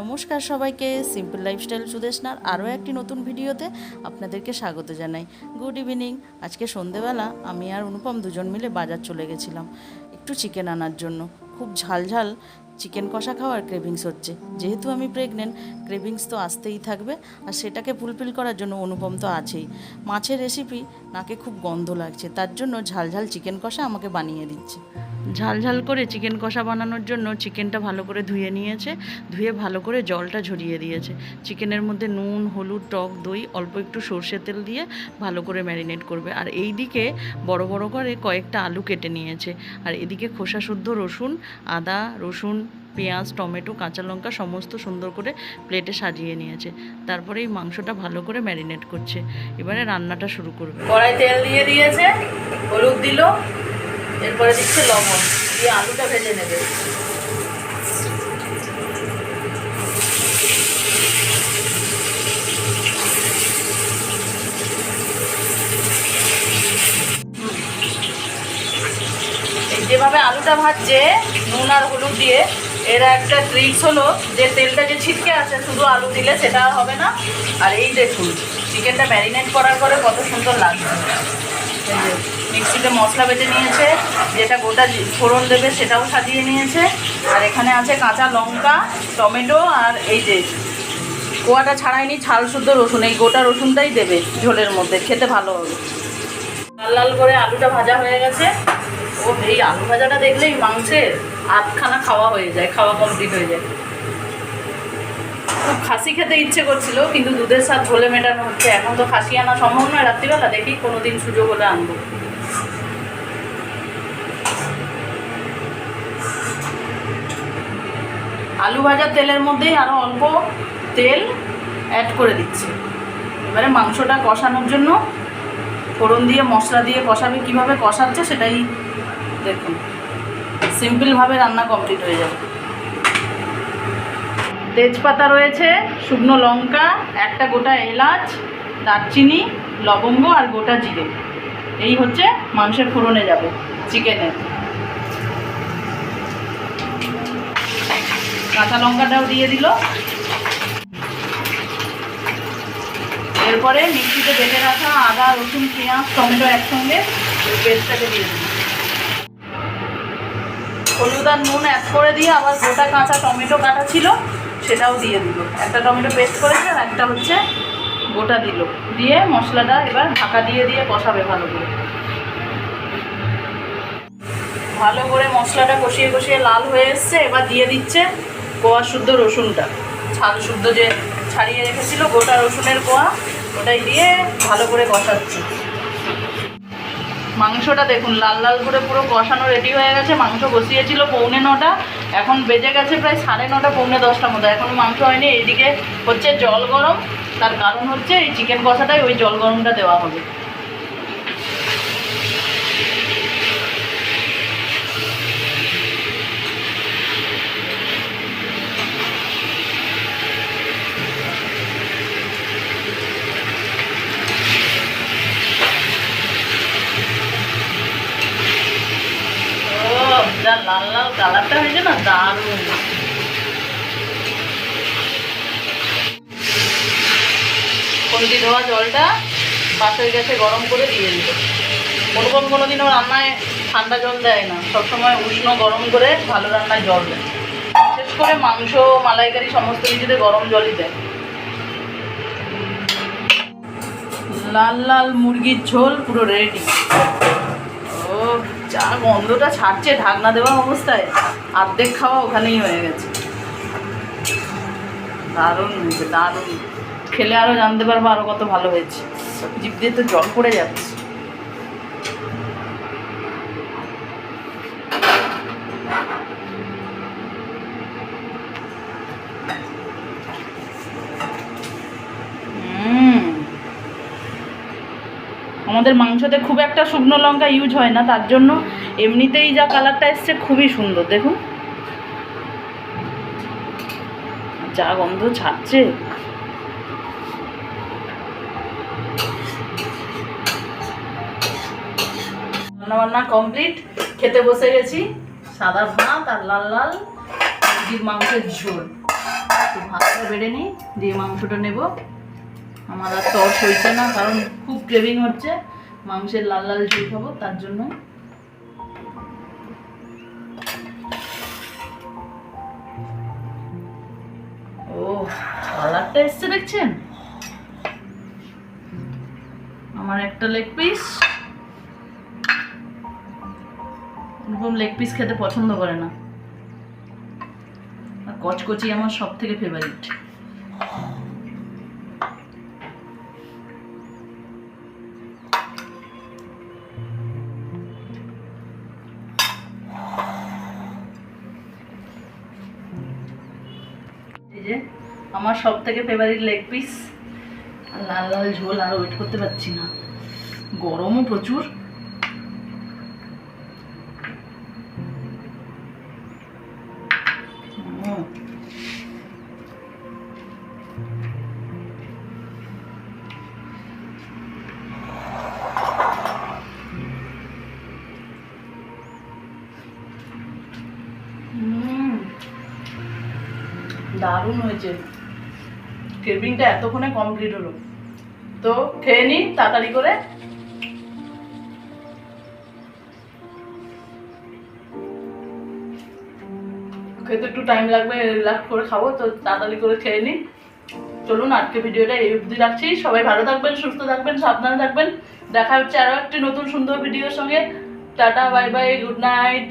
নমস্কার সবাইকে simple lifestyle সুদেশনার আরও একটি নতুন ভিডিওতে আপনাদেরকে স্বাগত জানাই। গুড ইভিনিং আজকে সন্ধেবেলা আমি আর অনুপম দুজন মিলে বাজার চলে গেছিলাম, একটু চিকেন আনার জন্য। খুব ঝাল ঝাল চিকেন কষা খাওয়ার ক্রেভিংস হচ্ছে। যেহেতু আমি প্রেগনেন্ট ক্রেভিংস তো আসতেই থাকবে আর সেটাকে ফুলফিল করার জন্য অনুপম তো আছেই। মাছের রেসিপি নাকে খুব গন্ধ লাগছে, তার জন্য ঝাল ঝাল চিকেন কষা আমাকে বানিয়ে দিচ্ছে। ঝাল ঝাল করে চিকেন কষা বানানোর জন্য চিকেনটা ভালো করে ধুয়ে নিয়েছে, ধুয়ে ভালো করে জলটা ঝরিয়ে দিয়েছে। চিকেনের মধ্যে নুন, হলুদ, টক, দই, অল্প একটু সর্ষে তেল দিয়ে ভালো করে ম্যারিনেট করবে। আর এই দিকে বড় বড় করে কয়েকটা আলু কেটে নিয়েছে। আর এদিকে খোসা শুদ্ধ রসুন, আদা, রসুন পেঁয়াজ, টমেটো, কাঁচা লঙ্কা সমস্ত সুন্দর করে প্লেটে সাজিয়ে নিয়েছে। তারপরে এই মাংসটা ভালো করে ম্যারিনেট করছে। এবারে রান্নাটা শুরু করবে। কড়াই তেল দিয়ে দিয়েছে, হলুদ দিল, এরপরে দিচ্ছে লবণ, দিয়ে আলুটা ভেজে নেবে এই আলুটা ভাজছে, নুন আর হলুদ দিয়ে। এর একটা ট্রিক্স হলো যে তেলটা যে ছিটকে আছে, শুধু আলু দিলে সেটা আর হবে না। আর এই দেখুন চিকেনটা ম্যারিনেট করার পরে কত সুন্দর লাগছে। মিক্সিতে মশলা বেটে নিয়েছে, যেটা গোটা ফোড়ন দেবে সেটাও সাজিয়ে নিয়েছে। আর এখানে আছে কাঁচা লঙ্কা, টমেটো আর এই যে, কোয়াটা ছাড়াইনি ছাল শুদ্ধ রসুন। এই গোটা রসুনটাই দেবে ঝোলের মধ্যে, খেতে ভালো হবে। লাল লাল করে আলুটা ভাজা হয়ে গেছে। ও এই আলু ভাজাটা দেখলেই মাংসের আধখানা খাওয়া হয়ে যায়, খাওয়া কমপ্লিট হয়ে যায়। খুব খাসি খেতে ইচ্ছে করছিল, কিন্তু দুধের স্বাদ ঝোলে মেটানো হচ্ছে। এখন তো খাসি আনা সম্ভব নয় রাত্রিবেলা, দেখি কোনোদিন সুযোগ হলে আনব। আলু ভাজার তেলের মধ্যেই আরও অল্প তেল অ্যাড করে দিচ্ছি। এবারে মাংসটা কষানোর জন্য ফোড়ন দিয়ে, মশলা দিয়ে কষাবে, কীভাবে কষাচ্ছে সেটাই দেখুন। সিম্পলভাবে রান্না কমপ্লিট হয়ে যাবে। তেজপাতা রয়েছে, শুকনো লঙ্কা, একটা গোটা এলাচ, দারচিনি, লবঙ্গ আর গোটা জিরে। এই হচ্ছে মাংসের ফোড়নে যাবে চিকেনের কাঁচা লঙ্কাটাও দিয়ে দিল। এরপরে মিক্সিতে বেটে রাখা আদা, রসুন, পেঁয়াজ, টমেটো একসঙ্গে, পেস্টটাকে দিয়ে দিই হলুদ আর নুন অ্যাড করে দিয়ে আবার গোটা কাঁচা টমেটো কাটা ছিল, সেটাও দিয়ে দিল। একটা টমেটো পেস্ট করেছে আর একটা হচ্ছে গোটা দিল। দিয়ে মশলাটা এবার ঢাকা দিয়ে দিয়ে কষাবে ভালো করে। ভালো করে মশলাটা কষিয়ে কষিয়ে লাল হয়ে এসছে, এবার দিয়ে দিচ্ছে কোয়া শুদ্ধ রসুনটা। ছাল শুদ্ধ যে ছাড়িয়ে রেখেছিল গোটা রসুনের কোয়া ওটাই দিয়ে ভালো করে কষাচ্ছে। মাংসটা দেখুন, লাল লাল করে পুরো কষানো রেডি হয়ে গেছে। মাংস বসিয়েছিল পৌনে নটা, এখন বেজে গেছে প্রায় সাড়ে নটা, পৌনে দশটার মতো এখনও মাংস হয়নি, এইদিকে হচ্ছে জল গরম। তার কারণ হচ্ছে এই চিকেন কষাটাই ওই জল গরমটা দেওয়া হবে। হয়েছে না দারুণ হলদি ধোয়া জলটা পাশের গ্যাসে গরম করে দিয়ে দিল কোনোরকম কোনো দিনও রান্নায় ঠান্ডা জল দেয় না সবসময় উষ্ণ গরম করে ভালো রান্নায় জল দেয় বিশেষ করে মাংস মালাইকারি সমস্ত কিছুতে গরম জলই দেয় লাল লাল মুরগির ঝোল পুরো রেডি ও চা গন্ধটা ছাড়ছে, ঢাকনা দেওয়া অবস্থায় অর্ধেক খাওয়া ওখানেই হয়ে গেছে। দারুণ হয়েছে, দারুণ। খেলে আরও জানতে পারব আরও কত ভালো হয়েছে। জিভ দিয়ে তো জল পড়ে যাচ্ছে। আমাদের মাংসতে খুব একটা শুকনো লঙ্কা ইউজ হয় না, তার জন্য এমনিতেই যা কালারটা এসছে খুবই সুন্দর। দেখুন। যা গন্ধ ছাড়ছে। রান্নাবান্না কমপ্লিট খেতে বসে গেছি। সাদা ভাত আর লাল লাল মুরগির মাংসের ঝোল। ভাতটা বেড়ে নিই, দিয়ে মাংসটা নেব। আমার আর তর সইছে না, কারণ খুব ক্রেভিং হচ্ছে। মাংসের লাল লাল ঝোল খাব, তার জন্য। ও, কালারটা এসছে দেখছেন? আমার একটা লেগ পিস এরকম লেগ পিস খেতে পছন্দ করে না। আর কচকচি আমার সব থেকে ফেভারিট যে আমার সব থেকে ফেভারিট লেগ পিস লাল লাল ঝোল, আর ওয়েট করতে পারছি না। গরমও প্রচুর। দারুণ হয়েছে। কেবিংটা এতক্ষণে কমপ্লিট হলো। তো খেয়ে নিই তাড়াতাড়ি করে। খেতে একটু টাইম লাগবে রিল্যাক্স করে খাব, তো তাড়াতাড়ি করে খেয়ে নিই চলুন, আজকে ভিডিওটা এই অবধি রাখছি। সবাই ভালো থাকবেন, সুস্থ থাকবেন, সাবধানে থাকবেন। দেখা হচ্ছে আরও একটি নতুন সুন্দর ভিডিওর সঙ্গে। Tata bye bye good night